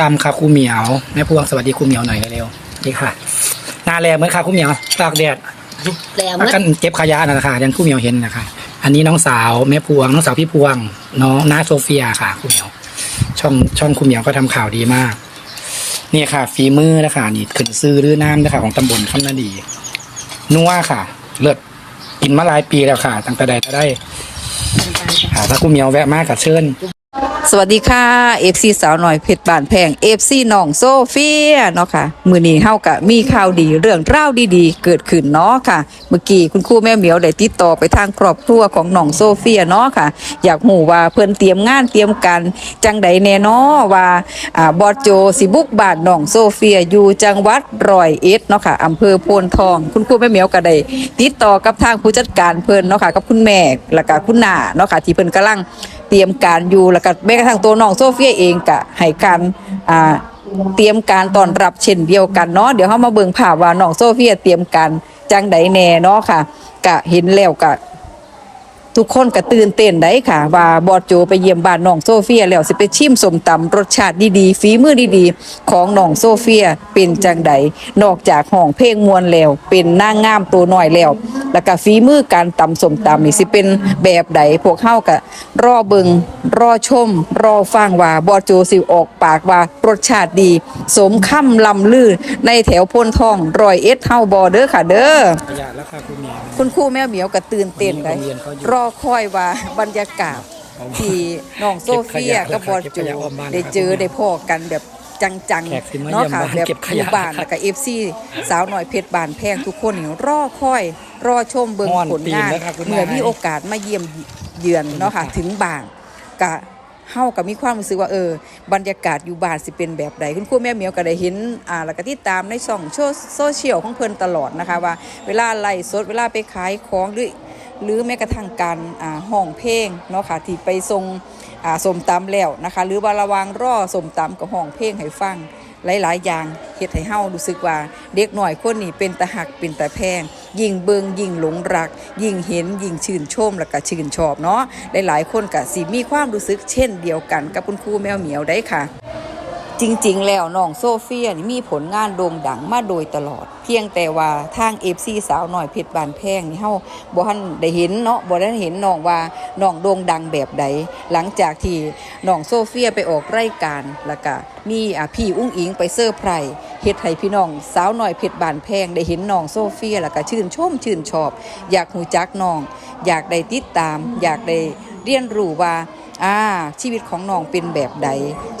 ตามค่ะครูเหมียวแม่พวงสวัสดีครูเหมียวหน่อยเร็วๆนี่ค่ะหน้าแรงเหมือนค่ะครูเหมียวตากแดดแล้วพักมันกันเก็บขยะนะคะอยังครูเหมียวเห็นนะคะอันนี้น้องสาวแม่พวงน้องสาวพี่พวง น้องน้าโซเฟียค่ะครูเหมียว ช่องช่องครูเหมียวก็ทำข่าวดีมากนี่ค่ะฝีมือนะคะนี่ขึ้นซื้อหรือน้ำนะคะของตำบลคำนาดีนัวค่ะ เลิศกินมาหลายปีแล้วค่ะ ตั้งแต่ใดก็ได้อ่าถ้าครูเหมียวแวะมากกับเชิญ สวัสดีค่ะ FC สาวหน่อยเพชรบานแพง FC น้องโซเฟียเนาะค่ะมือนี้เฮากะมีข่าวดีเรื่องราวดีๆ เกิดขึ้นเนาะค่ะ เมื่อกี้คุณครูแม่เหมียวได้ติดต่อไปทางครอบครัวของน้องโซเฟียเนาะค่ะ อยากหูว่าเพิ่นเตรียมงานเตรียมการจังใดแน่เนาะว่าอ่าบอสโจสิบุกบานน้องโซเฟียอยู่จังหวัดร้อยเอ็ดเนาะค่ะอำเภอโพนทอง คุณครูแม่เหมียวก็ได้ติดต่อกับทางผู้จัดการเพิ่นเนาะค่ะกับคุณแม่แล้วก็คุณน้าเนาะค่ะที่เพิ่นกำลัง รียมการอยู่แล้วก็แม้กระทั่งตัวน้องโซเฟียเองก็ให้การอ่าเตรียมการต้อนรับเช่นเดียวกันเนาะเดี๋ยวเฮามาเบิ่งภาพว่าน้องโซเฟียเตรียมการจังใดแน่เนาะค่ะก็เห็นแล้วก็ทุกคนก็ตื่นเต้นได้ค่ะ ว่าบอดโจไปเยี่ยมบ้านน้องโซเฟียแล้วสิไปชิมสมตำรสชาติดีๆฝีมือดีๆ ของน้องโซเฟียเป็นจังใดนอกจากห้องเพลงมวนแล้ว เป็นนางงามตัวน้อยแล้ว แล้วก็ฝีมือการตำสมตำนี่สิเป็นแบบใดพวกเฮาก็รอเบิงรอชม รอฟังว่าบอโจสิออกปากว่ารสชาติดี สมคำลำลือในแถวพนทองรอยเอ็ดเฮาบอเด้อค่ะ เด้อขยะแล้วค่ะครูเหมียวคุณครูแม่เหมียวก็ตื่นเต้นได้วันนี้โรงเรียนเขาอยู่รอคอยว่าบรรยากาศที่น้องโซเฟียเก็กับบขบอยะจูเก็บขยะอ้อมบ้านได้เจอได้พอกันแบบ จังแขกสิมาๆเนาะค่ะเยี่ยมบ้านแบบเก็บขอยู่ยะบ้านแล้วก็เอฟซีสาวหน่อยเพชรบานแพงทุกคนนี่รอคอย รอชมเบิ่งม่วนผลงานตีนแล้วค่ะคุณนายเมื่อมีโอกาสมาเยี่ยมเยือนเนาะค่ะถึงบ้านกะเฮาก็มีความรู้สึกว่าเออบรรยากาศอยู่บ้านสิเป็นแบบใดคุณครูแม่เหมียวก็ได้เห็นอ่าแล้วก็ติดตามในช่องโซเชียลของเพิ่นตลอดนะคะว่า เวลาไล่สดเวลาไปขายของหรือหรือแม้กระทั่งการอ่าห้องเพลงเนาะค่ะที่ไปทรงอ่า สมตำแล้วนะคะ หรือว่าระวางรอสมตำกับห้องเพลงให้ฟังหลาย ๆ อย่างเฮ็ดให้เฮารู้สึกว่า เด็กหน่อยคนนี้เป็นตะหักเป็นตะแพง ยิ่งเบิงยิ่งหลงรัก ยิ่งเห็นยิ่งชื่นชมแล้วก็ชื่นชอบเนาะหลาย ๆ คนก็สิมีความรู้สึกเช่นเดียวกันกับคุณครูแมวเหมียวได้ค่ะ จริงๆ แล้วน้องโซเฟียนี่มีผลงานโด่งดังมาโดยตลอด เพียงแต่ว่าทาง FC สาวหน่อยเพชรบานแพงนี่เฮาบ่ทันได้เห็นเนาะบ่ได้เห็นน้องว่าน้องโด่งดังแบบใด หลังจากที่น้องโซเฟียไปออกรายการแล้วก็มีอ่าพี่อุ้งอิงไปเซอร์ไพรส์เฮ็ดให้พี่น้องสาวหน่อยเพชรบานแพงได้เห็นน้องโซเฟียแล้วก็ชื่นชมชื่นชอบ อยากหูจักน้อง อยากได้ติดตาม อยากได้เรียนรู้ว่า อ่าชีวิตของน้องเป็นแบบใด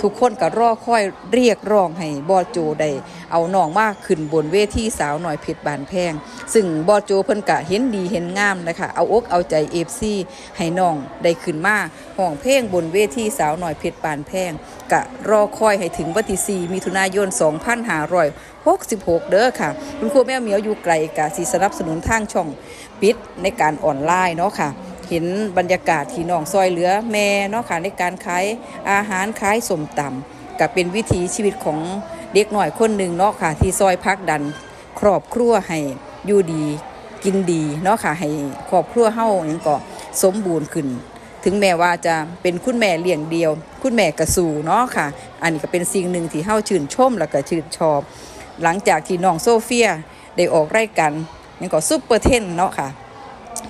ทุกคนก็รอคอยเรียกร้องให้บอโจได้เอาน้องมากขึ้นบนเวทีสาวหน่อยเพชรบานแพง ซึ่งบอโจเพิ่นกะเห็นดีเห็นงามนะคะเอาอกเอาใจเอฟซีให้น้องได้ขึ้นมาห้องเพลงบนเวทีสาวหน่อยเพชรบานแพงกะรอคอยให้ถึงวันที่ 4 มิถุนายน 2566 เด้อค่ะ คุณครูแม่เหมียวอยู่ไกลกะสิสนับสนุนทางช่องปิดในการออนไลน์เนาะค่ะ เห็นบรรยากาศที่น้องซอยเหลือแม่เนาะค่ะในการขายอาหารขายสมตำกับเป็นวิถีชีวิตของเด็กหน่อยคนหนึ่งเนาะค่ะที่ซอยพักดันครอบครัวให้อยู่ดีกินดีเนาะค่ะให้ครอบครัวเฮาหยังก็สมบูรณ์ขึ้น ถึงแม้ว่าจะเป็นคุณแม่เลี้ยงเดียว คุณแม่กระสูเนาะค่ะ อันนี้ก็เป็นสิ่งหนึ่งที่เฮาชื่นชมแล้วก็ชื่นชอบ หลังจากที่น้องโซเฟียได้ออกรายการหยังก็ซุปเปอร์เทนเนาะค่ะ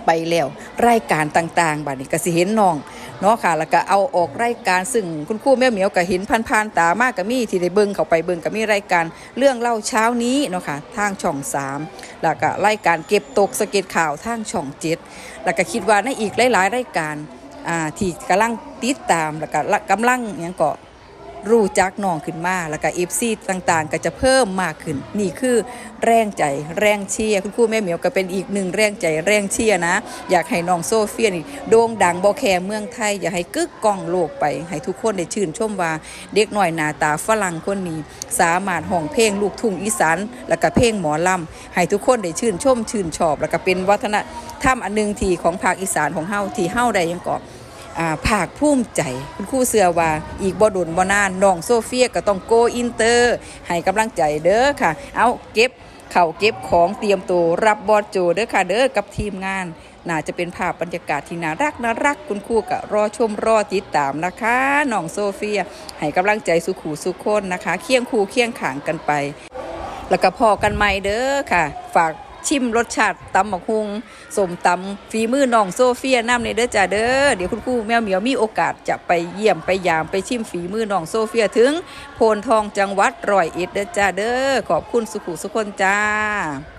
ไปแล้วรายการต่างๆบัดนี้ก็สิเห็นน้องเนาะค่ะแล้วก็เอาออกรายการซึ่งคุณครูแม่เหมียวก็เห็นผ่านๆตามากก็มีที่ได้เบิ่งเข้าไปเบิ่งก็มีรายการเรื่องเล่าเช้านี้เนาะค่ะทางช่อง 3 แล้วก็รายการเก็บตกสะเก็ดข่าวทางช่อง7แล้วก็คิดว่าในอีกหลายๆรายการอ่าที่กำลังติดตามแล้วก็กำลังหยังเก็ รู้จักน้องขึ้นมา แล้วก็เอฟซีต่างๆ ก็จะเพิ่มมากขึ้น นี่คือแรงใจแรงเชียร์คุณครูแม่เหมียวก็เป็นอีกหนึ่งแรงใจแรงเชียร์นะ อยากให้น้องโซเฟียนี่โด่งดังบ่แค่เมืองไทย อยากให้กึกก้องโลกไป ให้ทุกคนได้ชื่นชมว่าเด็กหน้อยหน้าตาฝรั่งคนนี้ สามารถห้องเพลงลูกทุ่งอีสานแล้วก็เพลงหมอลำให้ทุกคนได้ชื่นชมชื่นชอบ แล้วก็เป็นวัฒนธรรมอันหนึงที่ของภาคอีสานของเฮาที่เฮาได้ยังเกาะอ่า ภาคภูมิใจ คุณครูเสือว่าอีกบ่ดุนบ่นานน้องโซเฟียก็ต้องโกอินเตอร์ ให้กำลังใจเด้อค่ะ เอาเก็บเข่าเก็บของเตรียมตัวรับบอดโจเด้อค่ะเด้อกับทีมงาน น่าจะเป็นภาพบรรยากาศที่น่ารักน่ารักคุณครูก็รอชมรอติดตามนะคะน้องโซเฟีย ให้กำลังใจสุขูสุขคนนะคะ เคียงคู่เคียงขางกันไป แล้วก็พอกันใหม่เด้อค่ะ ฝาก ชิมรสชาติตำหมักฮุงสมตำฝีมือน้องโซเฟียน้ำในเด้อจ้าเด้อเดี๋ยวคุณครูแมวเหมียวมีโอกาสจะไปเยี่ยมไปยามไปชิมฝีมือน้องโซเฟียถึงโพนทองจังหวัดร้อยเอ็ดเด้อจ้าเด้อขอบคุณสุขุสุคนจ้า